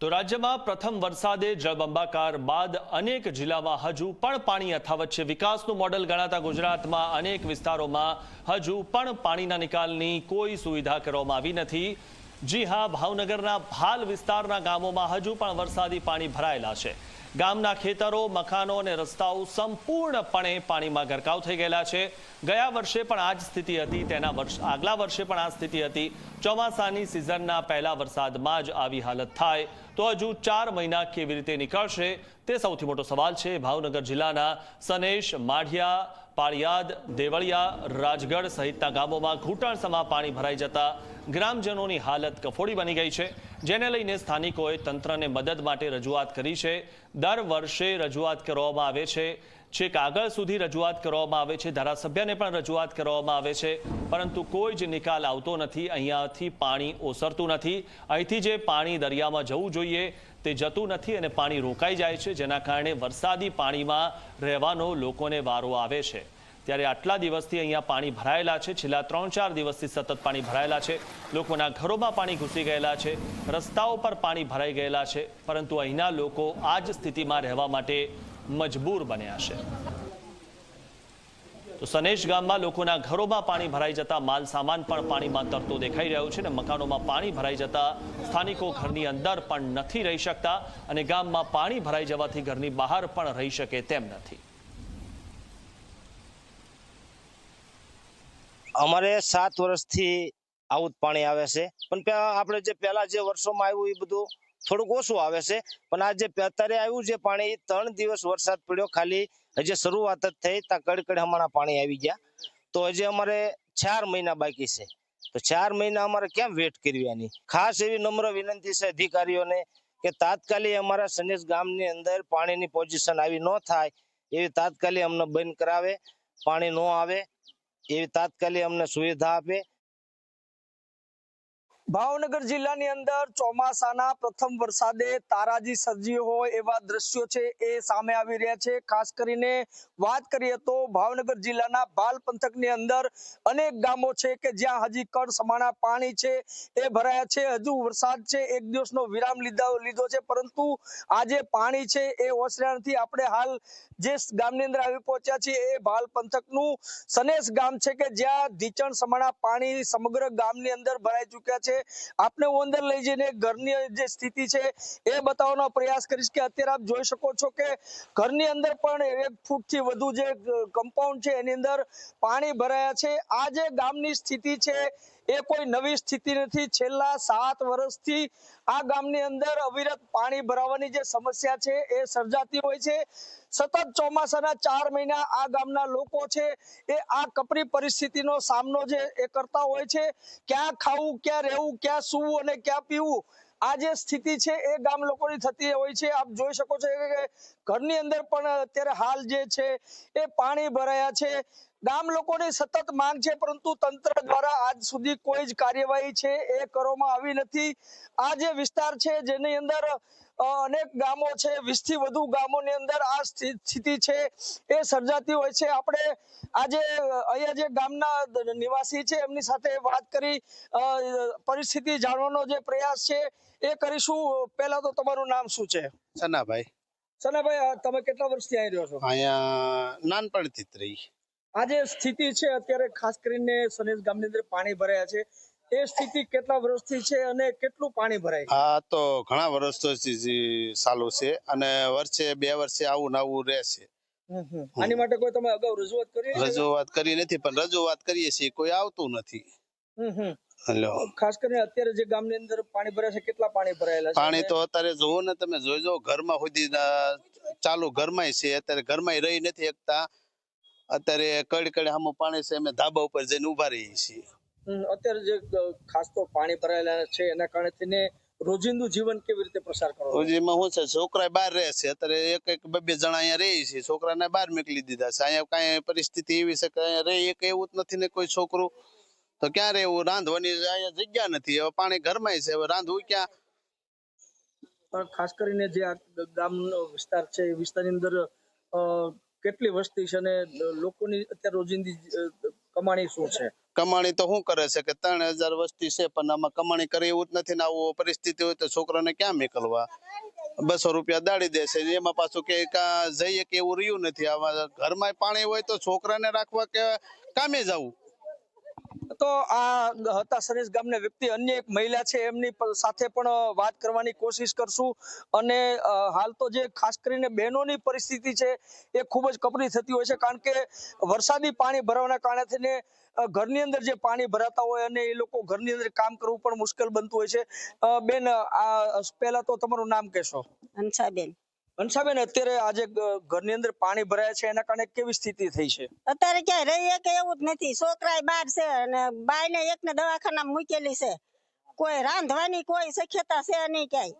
તો રાજ્યમાં પ્રથમ વરસાદે જળબંબાકાર બાદ અનેક જિલ્લામાં હજુ પણ પાણી યથાવત છે. વિકાસનું મોડલ ગણાતા ગુજરાતમાં અનેક વિસ્તારોમાં હજુ પણ પાણીના નિકાલની કોઈ સુવિધા કરવામાં આવી નથી. જી હા, ભાવનગરના ભાલ વિસ્તારના ગામોમાં હજુ પણ વરસાદી પાણી ભરાયેલા છે. ગામના ખેતરો, મકાનો અને રસ્તાઓ સંપૂર્ણપણે પાણીમાં ગરકાવ થઈ ગયેલા છે. ગયા વર્ષે પણ આ જ સ્થિતિ હતી, તેના વર્ષ, આગલા વર્ષે પણ આ સ્થિતિ હતી. ચોમાસાની સિઝનના પહેલા વરસાદમાં જ આવી હાલત થાય તો હજુ ચાર મહિના કેવી રીતે નીકળશે તે સૌથી મોટો સવાલ છે. ભાવનગર જિલ્લાના સનેશ, માઢિયા, પાળિયાદ, દેવળિયા, રાજગઢ સહિતના ગામોમાં ઘૂંટણસમાં પાણી ભરાઈ જતા ગ્રામજનોની હાલત કફોડી બની ગઈ છે. જેને લઈને સ્થાનિકોએ તંત્રને મદદ માટે રજૂઆત કરી છે. દર વર્ષે રજૂઆત કરવામાં આવે છે છેક આગળ સુધી રજૂઆત કરવામાં આવે છે, ધારાસભ્યને પણ રજૂઆત કરવામાં આવે છે, પરંતુ કોઈ જ નિકાલ આવતો નથી, અહીંયાથી પાણી ઓસરતું નથી. અહીંથી જે પાણી દરિયામાં જવું જોઈએ તે જતું નથી અને પાણી રોકાઈ જાય છે, જેના કારણે વરસાદી પાણીમાં રહેવાનો લોકોને વારો આવે છે. ત્યારે આટલા દિવસથી અહીંયા પાણી ભરાયેલા છે, છેલ્લા ત્રણ ચાર દિવસથી સતત પાણી ભરાયેલા છે. લોકોના ઘરોમાં પાણી ઘૂસી ગયેલા છે, રસ્તાઓ પર પાણી ભરાઈ ગયેલા છે, પરંતુ અહીંના લોકો આ જ સ્થિતિમાં રહેવા માટે મજબૂર બન્યા છે. તો સનેશ ગામમાં લોકોના ઘરોમાં પાણી ભરાઈ જતા માલ સામાન પણ પાણીમાં તરતો દેખાઈ રહ્યો છે અને મકાનોમાં પાણી ભરાઈ જતા સ્થાનિકો ઘરની અંદર પણ નથી રહી શકતા અને ગામમાં પાણી ભરાઈ જવાથી ઘરની બહાર પણ રહી શકે તેમ નથી. અમારે સાત વર્ષથી આવું પાણી આવે છે. પણ આપણે જે પહેલા જે વર્ષોમાં આવ્યું એ બધું થોડુંક ઓછું આવે છે. પણ આ જે અત્યારે આવ્યું છે પાણી, ત્રણ દિવસ વરસાદ પડ્યો. ખાલી હજી શરૂઆત જ થઈ. ત્યાં કડકડ હમણાં પાણી આવી ગયા. તો હજી અમારે ચાર મહિના બાકી છે. તો ચાર મહિના અમારે કેમ વેટ કરવી આની? ખાસ એવી નમ્ર વિનંતી છે અધિકારીઓને કે તાત્કાલિક અમારા સનેશ ગામની અંદર પાણીની પોઝિશન આવી ન થાય. એવી તાત્કાલિક અમને બંધ કરાવે. પાણી ન આવે. એવી તાત્કાલિક અમને સુવિધા આપે. ભાવનગર જિલ્લાની અંદર ચોમાસાના પ્રથમ વરસાદે તારાજી સર્જી હોય એવા દ્રશ્યો છે એ સામે આવી રહ્યા છે. ખાસ કરીને વાત કરીએ તો ભાવનગર જિલ્લાના બાલ પંથકની અંદર અનેક ગામો છે કે જ્યાં હજી કડ સમાણા પાણી છે, એ ભરાયા છે. હજુ વરસાદ છે, એક દિવસનો વિરામ લીધા લીધો છે, પરંતુ આજે પાણી છે એ ઓસર્યા નથી આપણે હાલ જે ગામની અંદર આવી પહોંચ્યા છીએ એ બાલ પંથકનું સનેશ ગામ છે કે જ્યાં ધીચણ સમાણા પાણી સમગ્ર ગામની અંદર ભરાઈ ચૂક્યા છે. આપને અંદર લઈ જઈને ઘરની જે સ્થિતિ છે એ બતાવવાનો પ્રયાસ કરીશ કે અત્યારે આપ જોઈ શકો છો કે ઘરની અંદર પણ એક ફૂટથી વધુ જે કમ્પાઉન્ડ છે એની અંદર પાણી ભરાયા છે. આ જે ગામની સ્થિતિ છે એ કોઈ નવી સ્થિતિ નથી. છેલ્લા સાત વર્ષથી આ ગામની અંદર અવિરત પાણી ભરાવાની જે સમસ્યા છે એ સર્જાતી હોય છે. સતત ચોમાસાના ચાર મહિના આ ગામના લોકો છે એ આ કપરી પરિસ્થિતિનો સામનો જે એ કરતા હોય છે. ક્યાં ખાવું, ક્યાં રહેવું, ક્યાં સૂવું અને ક્યાં પીવું આ જે સ્થિતિ છે એ ગામ લોકોની થતી હોય છે. આપ જોઈ શકો છો કે ઘરની અંદર પણ અત્યારે હાલ જે છે એ પાણી ભરાયા છે. ગામ લોકોની સતત માંગ છે, પરંતુ તંત્ર દ્વારા આજ સુધી કોઈ જ કાર્યવાહી છે એ કરવામાં આવી નથી. આ જે વિસ્તાર છે, જેની અંદર અનેક ગામો છે વીસથી વધુ ગામોની અંદર આ સ્થિતિ છે એ સર્જાતી હોય છે. આપણે આજે અહીંયા જે ગામના નિવાસી છે એમની સાથે વાત કરી પરિસ્થિતિ જાણવાનો જે પ્રયાસ છે એ કરીશું. પહેલા તો તમારું નામ શું છે? સનાભાઈ. સનાભાઈ તમે કેટલા વર્ષથી આવી રહ્યો છો? અહીંયા નાનપણથી જ રહી. આ જે સ્થિતિ છે અત્યારે ખાસ કરીને સનેજ ગામની અંદર પાણી ભરાયા છે. એ સ્થિતિ કેટલા વર્ષથી છે અને કેટલું પાણી ભરાય હા તો ઘણા વર્ષોથી ચાલુ છે અને વર્ષે બે વર્ષે આવું નવું રહેશે. આની માટે કોઈ તમે અગાઉ રજૂઆત કરી રજૂઆત કરી નથી પણ રજૂઆત કરીએ છીએ કોઈ આવતું નથી. ખાસ કરીને અત્યારે જે ગામની અંદર પાણી ભરાય છે કેટલા પાણી ભરાયેલા છે? પાણી તો અત્યારે જોવો ને તમે જોઈજો ઘરમાં સુધી ચાલુ ઘરમાંય છે અત્યારે ઘરમાં રહી નથી શકતા અત્યારે કડ કડ સામું પાણી છે અમે ધાબા ઉપર જઈને ઊભા રહીએ છીએ. અત્યારે જે ખાસ તો પાણી ભરાયેલા છે એના કારણે થઈને રોજિંદુ જીવન કેવી રીતે પ્રસાર કરો? છો? એમાં શું છે છોકરા બહાર રહે છે અત્યારે એક એક બે બે જણા અહીંયા રહે છે છોકરાને બહાર મોકલી દીધા છે. અહીંયા કાંઈ પરિસ્થિતિ એવી છે કે અહીંયા રહે એક એવું જ નથી ને કોઈ છોકરું. તો ક્યાં રહેવું રાંધવાની અહીંયા જગ્યા નથી હવે પાણી ઘરમાં છે હવે રાંધવું ક્યાં? પણ ખાસ કરીને જે આ ગામનો વિસ્તાર છે એ વિસ્તારની અંદર કેટલી વસ્તી છે અને લોકોની અત્યારે રોજિંદી કમાણી શું છે? કમાણી તો શું કરે છે કે ત્રણ હજાર વસ્તી છે, પણ આમાં કમાણી કરે એવું જ નથી ને આવું પરિસ્થિતિ હોય તો છોકરાને ક્યાં મોકલવા? બસો રૂપિયા દાડી દેશે એમાં પાછું કા જઈએ કે એવું રહ્યું નથી. આમાં ઘરમાં પાણી હોય તો છોકરાને રાખવા કે કામે જવું? તો આ હતા સરેશ ગામના વ્યક્તિ અન્ય એક મહિલા છે, એમની સાથે પણ વાત કરવાની કોશિશ કરશું. અને હાલ તો જે ખાસ કરીને બહેનોની પરિસ્થિતિ છે, એ ખૂબ જ કપરી થતી હોય છે. કારણ કે વરસાદી પાણી ભરાવાના કારણે થઈને ઘરની અંદર જે પાણી ભરાતા હોય અને એ લોકો ઘરની અંદર કામ કરવું પણ મુશ્કેલ બનતું હોય છે. બેન, આ પહેલા તો તમારું નામ કહેશો. હંસાબેન હંસાબેન અત્યારે આજે ઘરની અંદર પાણી ભરાયા છે, એના કારણે કેવી સ્થિતિ થઈ છે? અત્યારે ક્યાંય રહીએ કે એવું જ નથી. છોકરા બાર છે અને બાય ને એક ને દવાખાના મૂકેલી છે. કોઈ રાંધવાની કોઈ શક્યતા છે નહીં ક્યાંય.